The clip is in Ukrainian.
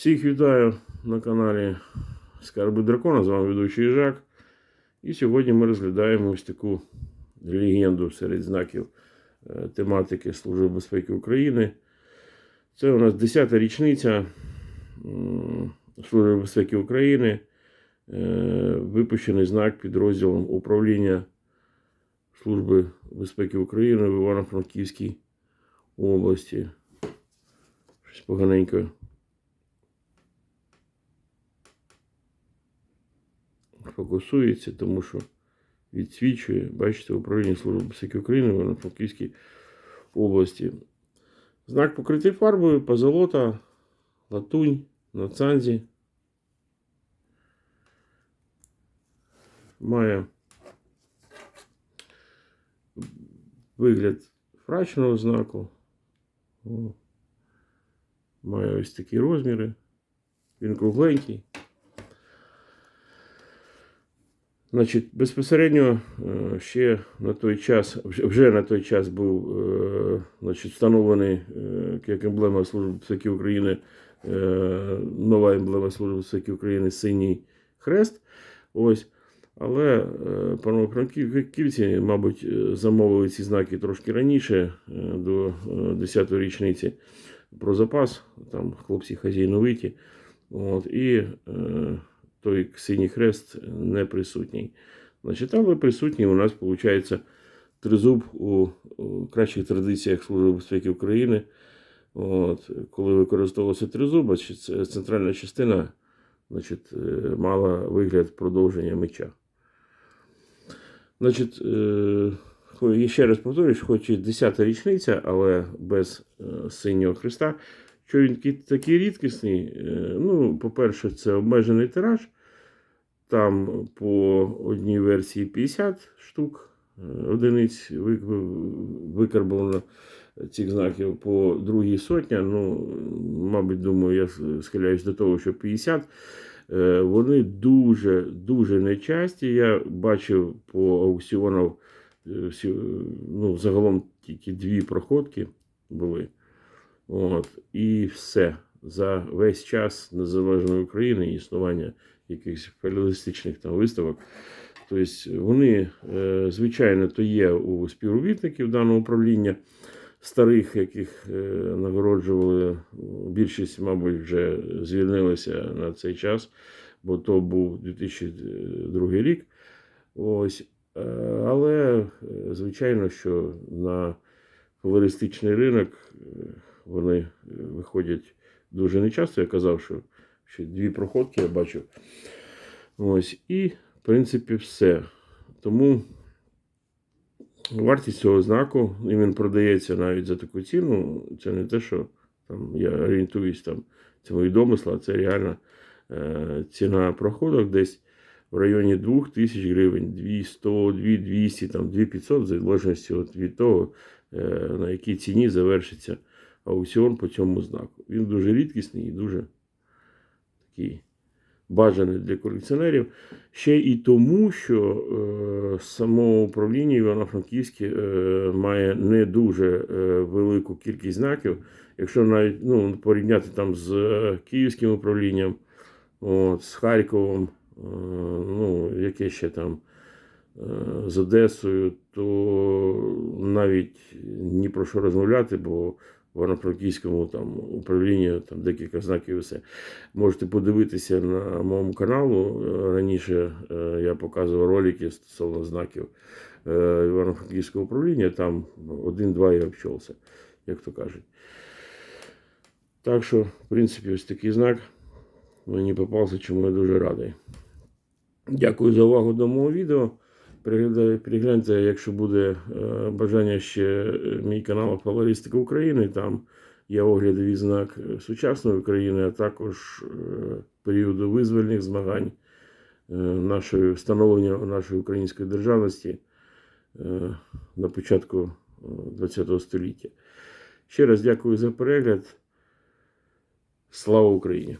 Всіх вітаю на каналі Скарби Дракона. З вами ведучий Жак. І сьогодні ми розглядаємо ось таку легенду серед знаків е, тематики Служби безпеки України. Це у нас 10-та річниця Служби безпеки України. Е, Випущений знак підрозділом управління Служби безпеки України в Івано-Франківській області. Щось поганенько. Фокусується, тому що відсвічує, бачите, управління Служби безпеки України в Івано-Франківській області. Знак покритий фарбою, позолота, латунь, на цанзі. Має вигляд фрачного знаку. Має ось такі розміри. Він кругленький. Значить, безпосередньо е, ще на той час, вже- на той час був е, значить, встановлений е, як емблема Служби безпеки України, нова емблема Служби безпеки України синій хрест. Ось. Але е, панове франківці, мабуть, замовили ці знаки трошки раніше, до е, 10-ї річниці про запас. Там хлопці хазяйновиті. От, і той синій хрест не присутній. Значить, але присутній у нас, виходить, тризуб у, кращих традиціях Служби безпеки України. От, коли використовувався тризуб, центральна частина значить, е, мала вигляд продовження меча. Значить, е, ще раз повторюсь, хоч і 10-та річниця, але без е, синього хреста. Що він такий, рідкісний? Е, Ну, по-перше, це обмежений тираж. Там по одній версії 50 штук е, одиниць ви- викарбовано цих знаків, по другій сотня. Ну, мабуть, думаю, я схиляюсь до того, що 50. Е, Вони дуже дуже нечасті. Я бачив по аукціонах е, ну, загалом тільки дві проходки були. От, і все. За весь час незалежної України і існування якихось філістичних там виставок. Тобто вони, е, звичайно, то є у співробітників даного управління, старих, яких е, нагороджували. Більшість, мабуть, вже звільнилися на цей час, бо то був 2002 рік. Ось. Е, Але, звичайно, що на флористичний ринок вони е, виходять дуже нечасто. Я казав, що ще дві проходки я бачив. Ось. І, в принципі, все. Тому вартість цього знаку, і він продається навіть за таку ціну. Це не те, що там, я орієнтуюсь, там, це мої домисли, а це реальна е, ціна проходок десь в районі 2000 гривень, 200, 2200, там, 2500, в залежності від того, е, на якій ціні завершиться аукціон по цьому знаку. Він дуже рідкісний і дуже такий бажаний для колекціонерів. Ще і тому, що е, само управління Івано-Франківське е, має не дуже е, велику кількість знаків. Якщо навіть ну, порівняти там з е, Київським управлінням, от, з Харковом, е, ну, яке ще там е, з Одесою, то навіть ні про що розмовляти, бо в Івано-Франківському там управлінні там декілька знаків і все. Можете подивитися на моєму каналу. Е, Раніше е, я показував ролики стосовно знаків е, Івано-Франківського управління. Там один-два я обчовся, як то кажуть. Так що, в принципі, ось такий знак мені попався, чому я дуже радий. Дякую за увагу до мого відео. Перегляньте, якщо буде е, бажання ще е, мій канал Фалористика України. Там є огляди відзнак е, сучасної України, а також періоду визвольних змагань нашої встановлення нашої української державності на початку ХХ століття. Ще раз дякую за перегляд. Слава Україні!